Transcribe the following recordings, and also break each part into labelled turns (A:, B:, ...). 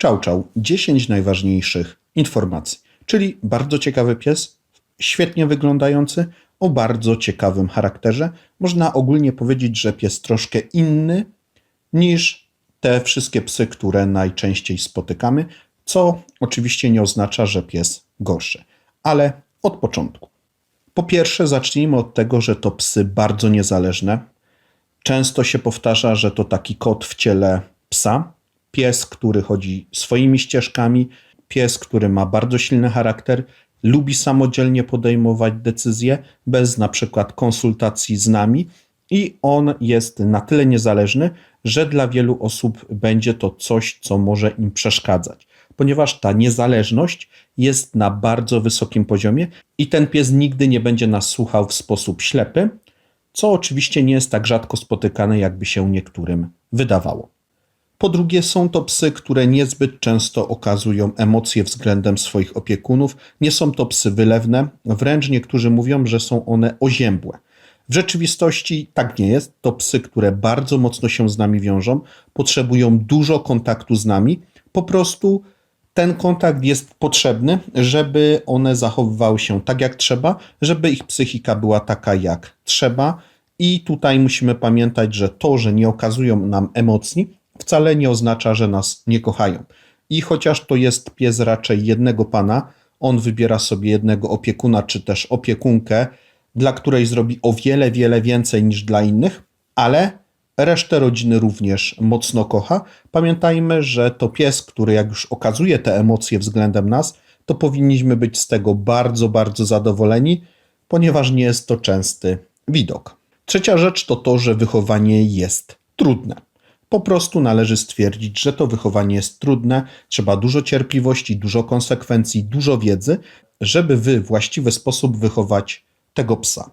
A: Czał Czał 10 najważniejszych informacji. Czyli bardzo ciekawy pies, świetnie wyglądający, o bardzo ciekawym charakterze. Można ogólnie powiedzieć, że pies troszkę inny niż te wszystkie psy, które najczęściej spotykamy, co oczywiście nie oznacza, że pies gorszy. Ale od początku. Po pierwsze, zacznijmy od tego, że to psy bardzo niezależne. Często się powtarza, że to taki kot w ciele psa. Pies, który chodzi swoimi ścieżkami, pies, który ma bardzo silny charakter, lubi samodzielnie podejmować decyzje bez na przykład konsultacji z nami i on jest na tyle niezależny, że dla wielu osób będzie to coś, co może im przeszkadzać, ponieważ ta niezależność jest na bardzo wysokim poziomie i ten pies nigdy nie będzie nas słuchał w sposób ślepy, co oczywiście nie jest tak rzadko spotykane, jakby się niektórym wydawało. Po drugie, są to psy, które niezbyt często okazują emocje względem swoich opiekunów. Nie są to psy wylewne, wręcz niektórzy mówią, że są one oziębłe. W rzeczywistości tak nie jest. To psy, które bardzo mocno się z nami wiążą, potrzebują dużo kontaktu z nami. Po prostu ten kontakt jest potrzebny, żeby one zachowywały się tak jak trzeba, żeby ich psychika była taka jak trzeba. I tutaj musimy pamiętać, że to, że nie okazują nam emocji, wcale nie oznacza, że nas nie kochają. I chociaż to jest pies raczej jednego pana, on wybiera sobie jednego opiekuna czy też opiekunkę, dla której zrobi o wiele, wiele więcej niż dla innych, ale resztę rodziny również mocno kocha. Pamiętajmy, że to pies, który jak już okazuje te emocje względem nas, to powinniśmy być z tego bardzo, bardzo zadowoleni, ponieważ nie jest to częsty widok. Trzecia rzecz to to, że wychowanie jest trudne. Po prostu należy stwierdzić, że to wychowanie jest trudne, trzeba dużo cierpliwości, dużo konsekwencji, dużo wiedzy, żeby w właściwy sposób wychować tego psa.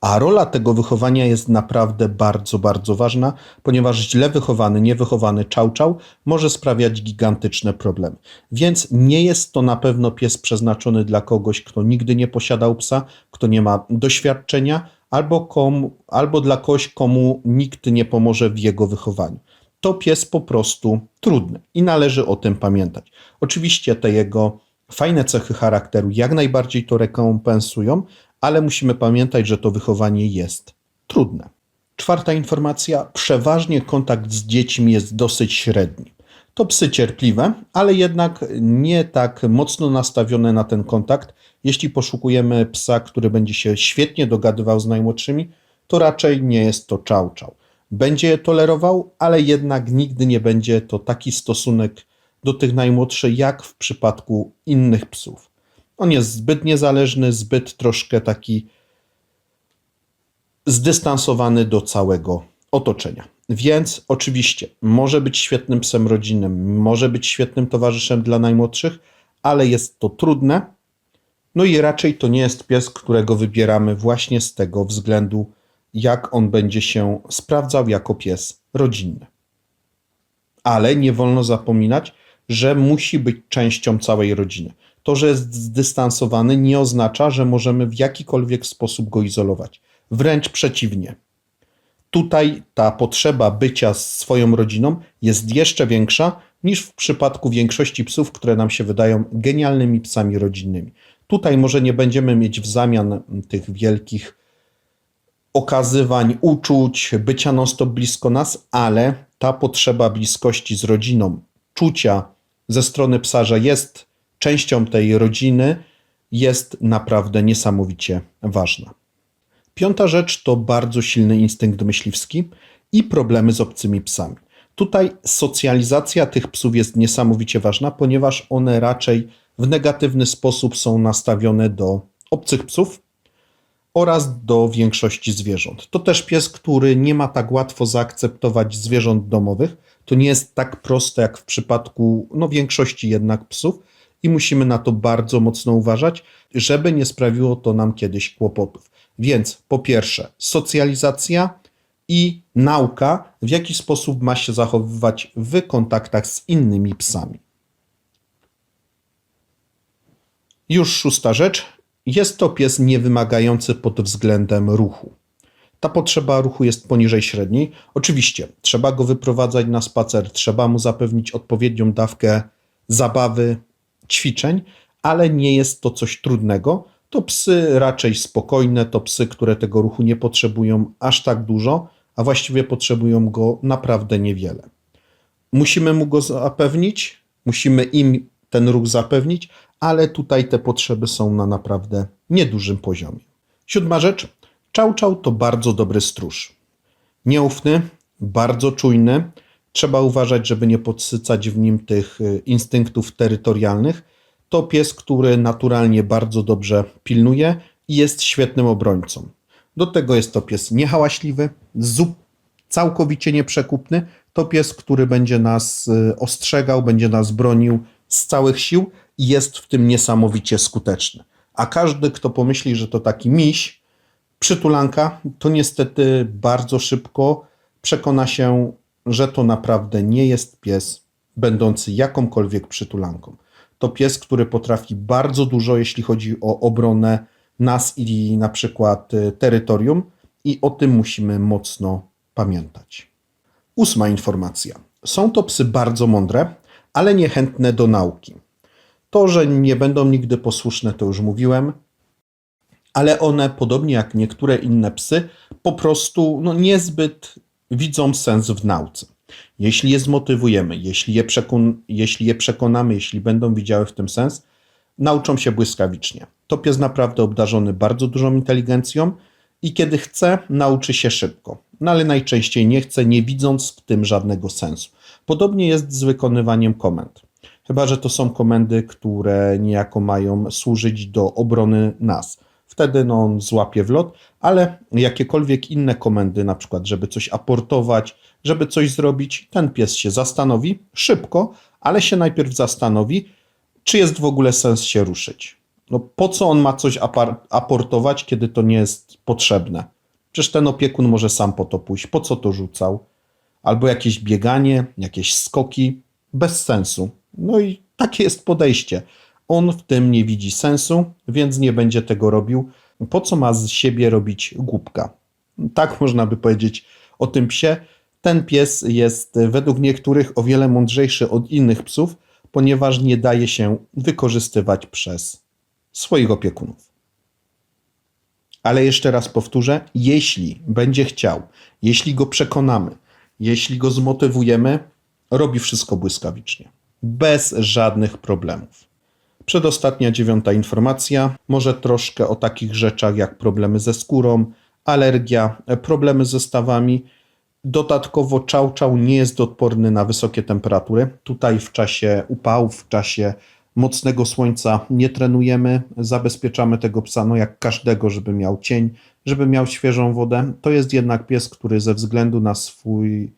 A: A rola tego wychowania jest naprawdę bardzo, bardzo ważna, ponieważ źle wychowany, niewychowany czał-czał może sprawiać gigantyczne problemy. Więc nie jest to na pewno pies przeznaczony dla kogoś, kto nigdy nie posiadał psa, kto nie ma doświadczenia, albo, komu, albo dla kogoś, komu nikt nie pomoże w jego wychowaniu. To pies po prostu trudny i należy o tym pamiętać. Oczywiście te jego fajne cechy charakteru jak najbardziej to rekompensują, ale musimy pamiętać, że to wychowanie jest trudne. Czwarta informacja: przeważnie kontakt z dziećmi jest dosyć średni. To psy cierpliwe, ale jednak nie tak mocno nastawione na ten kontakt. Jeśli poszukujemy psa, który będzie się świetnie dogadywał z najmłodszymi, to raczej nie jest to czał czał. Będzie je tolerował, ale jednak nigdy nie będzie to taki stosunek do tych najmłodszych, jak w przypadku innych psów. On jest zbyt niezależny, zbyt troszkę taki zdystansowany do całego otoczenia. Więc oczywiście może być świetnym psem rodzinnym, może być świetnym towarzyszem dla najmłodszych, ale jest to trudne. No i raczej to nie jest pies, którego wybieramy właśnie z tego względu, jak on będzie się sprawdzał jako pies rodzinny. Ale nie wolno zapominać, że musi być częścią całej rodziny. To, że jest zdystansowany, nie oznacza, że możemy w jakikolwiek sposób go izolować. Wręcz przeciwnie. Tutaj ta potrzeba bycia z swoją rodziną jest jeszcze większa niż w przypadku większości psów, które nam się wydają genialnymi psami rodzinnymi. Tutaj może nie będziemy mieć w zamian tych wielkich okazywań, uczuć, bycia non-stop blisko nas, ale ta potrzeba bliskości z rodziną, czucia ze strony psa, że jest częścią tej rodziny, jest naprawdę niesamowicie ważna. Piąta rzecz to bardzo silny instynkt myśliwski i problemy z obcymi psami. Tutaj socjalizacja tych psów jest niesamowicie ważna, ponieważ one raczej w negatywny sposób są nastawione do obcych psów oraz do większości zwierząt. To też pies, który nie ma tak łatwo zaakceptować zwierząt domowych. To nie jest tak proste jak w przypadku no, większości jednak psów i musimy na to bardzo mocno uważać, żeby nie sprawiło to nam kiedyś kłopotów. Więc po pierwsze, socjalizacja i nauka, w jaki sposób ma się zachowywać w kontaktach z innymi psami. Już szósta rzecz. Jest to pies niewymagający pod względem ruchu. ta potrzeba ruchu jest poniżej średniej. Oczywiście trzeba go wyprowadzać na spacer, trzeba mu zapewnić odpowiednią dawkę zabawy, ćwiczeń, ale nie jest to coś trudnego. To psy raczej spokojne, to psy, które tego ruchu nie potrzebują aż tak dużo, a właściwie potrzebują go naprawdę niewiele. Musimy mu go zapewnić, musimy im ten ruch zapewnić, ale tutaj te potrzeby są na naprawdę niedużym poziomie. Siódma rzecz. Czał czał to bardzo dobry stróż. Nieufny, bardzo czujny. Trzeba uważać, żeby nie podsycać w nim tych y, instynktów terytorialnych. To pies, który naturalnie bardzo dobrze pilnuje i jest świetnym obrońcą. Do tego jest to pies niehałaśliwy, zup, całkowicie nieprzekupny. To pies, który będzie nas y, ostrzegał, będzie nas bronił z całych sił i jest w tym niesamowicie skuteczny. A każdy, kto pomyśli, że to taki miś, przytulanka, to niestety bardzo szybko przekona się, że to naprawdę nie jest pies będący jakąkolwiek przytulanką. To pies, który potrafi bardzo dużo, jeśli chodzi o obronę nas i na przykład y, terytorium, i o tym musimy mocno pamiętać. Ósma informacja. Są to psy bardzo mądre, ale niechętne do nauki. To, że nie będą nigdy posłuszne, to już mówiłem, ale one, podobnie jak niektóre inne psy, po prostu no, niezbyt widzą sens w nauce. Jeśli je zmotywujemy, jeśli je, przekon jeśli je przekonamy, jeśli będą widziały w tym sens, nauczą się błyskawicznie. To pies naprawdę obdarzony bardzo dużą inteligencją i kiedy chce, nauczy się szybko. No ale najczęściej nie chce, nie widząc w tym żadnego sensu. Podobnie jest z wykonywaniem komend. Chyba, że to są komendy, które niejako mają służyć do obrony nas. Wtedy no, on złapie w lot, ale jakiekolwiek inne komendy, na przykład, żeby coś aportować, żeby coś zrobić, ten pies się zastanowi szybko, ale się najpierw zastanowi, czy jest w ogóle sens się ruszyć. No po co on ma coś aportować, kiedy to nie jest potrzebne? Przecież ten opiekun może sam po to pójść. Po co to rzucał? Albo jakieś bieganie, jakieś skoki, bez sensu. No i takie jest podejście. On w tym nie widzi sensu, więc nie będzie tego robił. Po co ma z siebie robić głupka? Tak można by powiedzieć o tym psie. Ten pies jest według niektórych o wiele mądrzejszy od innych psów, ponieważ nie daje się wykorzystywać przez swoich opiekunów. Ale jeszcze raz powtórzę, jeśli będzie chciał, jeśli go przekonamy, jeśli go zmotywujemy, robi wszystko błyskawicznie, bez żadnych problemów. Przedostatnia dziewiąta informacja, może troszkę o takich rzeczach jak problemy ze skórą, alergia, problemy ze stawami. Dodatkowo czał czał nie jest odporny na wysokie temperatury. Tutaj w czasie upałów, w czasie mocnego słońca nie trenujemy, zabezpieczamy tego psa, no jak każdego, żeby miał cień, żeby miał świeżą wodę. To jest jednak pies, który ze względu na swój,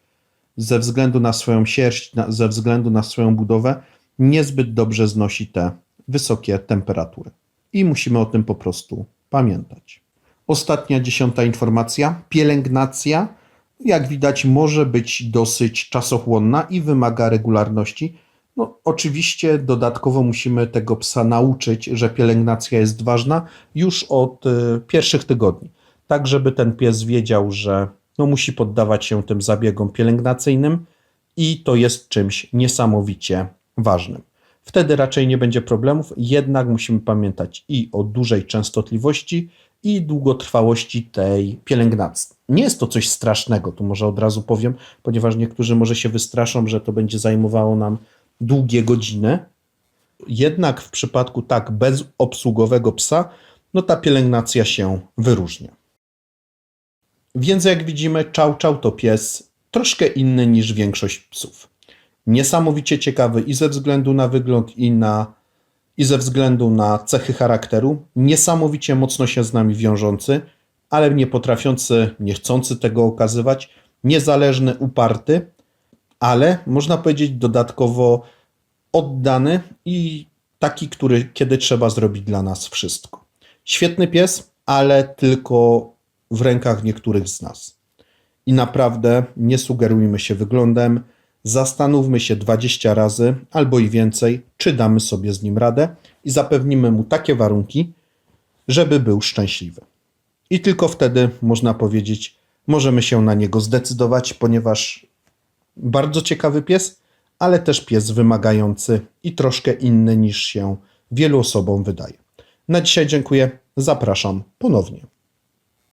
A: ze względu na swoją sierść, na, ze względu na swoją budowę, niezbyt dobrze znosi te wysokie temperatury. I musimy o tym po prostu pamiętać. Ostatnia dziesiąta informacja. Pielęgnacja, jak widać, może być dosyć czasochłonna i wymaga regularności no, oczywiście dodatkowo musimy tego psa nauczyć, że pielęgnacja jest ważna już od y, pierwszych tygodni, tak żeby ten pies wiedział, że no, musi poddawać się tym zabiegom pielęgnacyjnym i to jest czymś niesamowicie ważnym. Wtedy raczej nie będzie problemów, jednak musimy pamiętać i o dużej częstotliwości, i długotrwałości tej pielęgnacji. Nie jest to coś strasznego, tu może od razu powiem, ponieważ niektórzy może się wystraszą, że to będzie zajmowało nam długie godziny. Jednak w przypadku tak bezobsługowego psa, no ta pielęgnacja się wyróżnia. Więc jak widzimy, Czał Czał to pies troszkę inny niż większość psów. Niesamowicie ciekawy i ze względu na wygląd, i, na, i ze względu na cechy charakteru. Niesamowicie mocno się z nami wiążący, ale nie potrafiący, nie chcący tego okazywać. Niezależny, uparty, ale można powiedzieć dodatkowo oddany i taki, który kiedy trzeba zrobić dla nas wszystko. Świetny pies, ale tylko w rękach niektórych z nas. I naprawdę nie sugerujmy się wyglądem, zastanówmy się 20 razy albo i więcej, czy damy sobie z nim radę i zapewnimy mu takie warunki, żeby był szczęśliwy. i tylko wtedy można powiedzieć, możemy się na niego zdecydować, ponieważ bardzo ciekawy pies, ale też pies wymagający i troszkę inny niż się wielu osobom wydaje. Na dzisiaj dziękuję. Zapraszam ponownie.